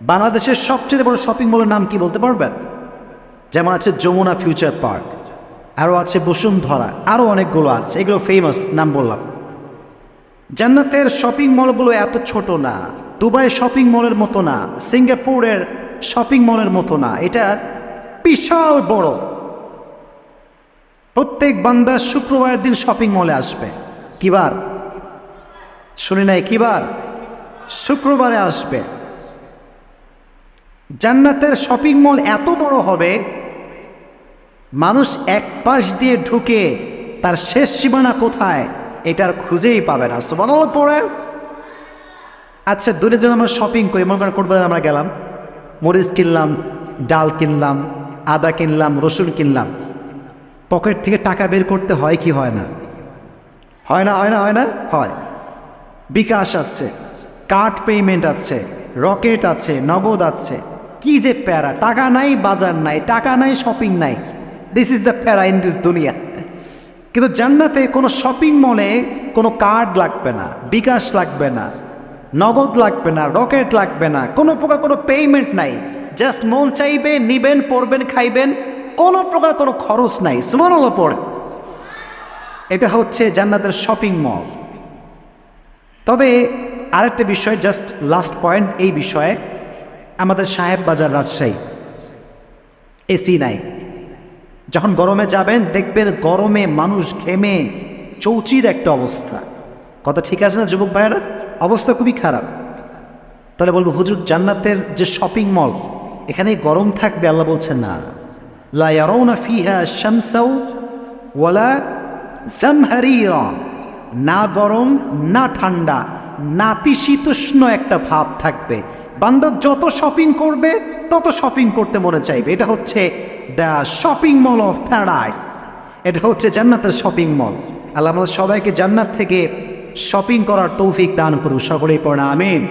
বাংলাদেশের সবচেয়ে বড় শপিং মলের নাম কি বলতে পারবেন? যেমন আছে যমুনা ফিউচার পার্ক আরও আছে বসুন্ধরা আরও অনেকগুলো আছে, এগুলো ফেমাস নাম বললাম। জান্নাতের শপিং মলগুলো এত ছোট না, দুবাই শপিং মলের মতো না, সিঙ্গাপুরের শপিং মলের মতো না, এটা বিশাল বড়। প্রত্যেক বান্দা শুক্রবারের দিন শপিং মলে আসবে। কিবার? শুনি নাই, কিবার? শুক্রবারে আসবে। জান্নাতের শপিং মল এত বড় হবে, মানুষ এক পাশ দিয়ে ঢুকে তার শেষ সীমানা কোথায় এটার খুঁজেই পাবে না। সুবান পড়ে আচ্ছা দূরে যেন আমরা শপিং করি, মনে করেন কোটবাজার আমরা গেলাম, মরিচ কিনলাম, ডাল কিনলাম, আদা কিনলাম, রসুন কিনলাম, পকেট থেকে টাকা বের করতে হয় কি হয় না? হয় না হয় না হয় না? হয়। বিকাশ আছে কার্ড পেমেন্ট আছে রকেট আছে, নগদ আছে কি যে প্যারা, টাকা নাই, বাজার নাই, টাকা নাই শপিং নাই। This is the para in this দুনিয়া। কিন্তু জান্নাতে কোনো শপিং মলে কোনো কার্ড লাগবে না, বিকাশ লাগবে না, নগদ লাগবে না রকেট লাগবে না, কোনো প্রকার কোনো পেমেন্ট নাই। জাস্ট মন চাইবে, নিবেন, পড়বেন, খাইবেন, কোনো প্রকার কোনো খরচ নাই। সুমন পড়ে। এটা হচ্ছে জান্নাতের শপিং মল তবে আরেকটা বিষয় জাস্ট লাস্ট পয়েন্ট এই বিষয়ে। আমাদের সাহেব বাজার রাজশাহী। এসি নাই। যখন গরমে যাবেন, দেখবেন গরমে মানুষ ঘেমে চৌচির একটা অবস্থা। কথা ঠিক আছে না, যুবক ভাইয়েরা? অবস্থা খুবই খারাপ। তাহলে বলব, হুজুর, জান্নাতের যে শপিং মল এখানে গরম থাকবে, আল্লাহ বলছেন না। না গরম, না ঠান্ডা নাতিশীতোষ্ণ একটা ভাব থাকবে। বান্দর যত শপিং করবে, তত শপিং করতে মনে চাইবে। এটা হচ্ছে the shopping mall of paradise এটা হচ্ছে জান্নাতের শপিং মল আল্লাহ আমাদের সবাইকে জান্নাত থেকে শপিং করার তৌফিক দান করুক সকলেই পড়া আমিন।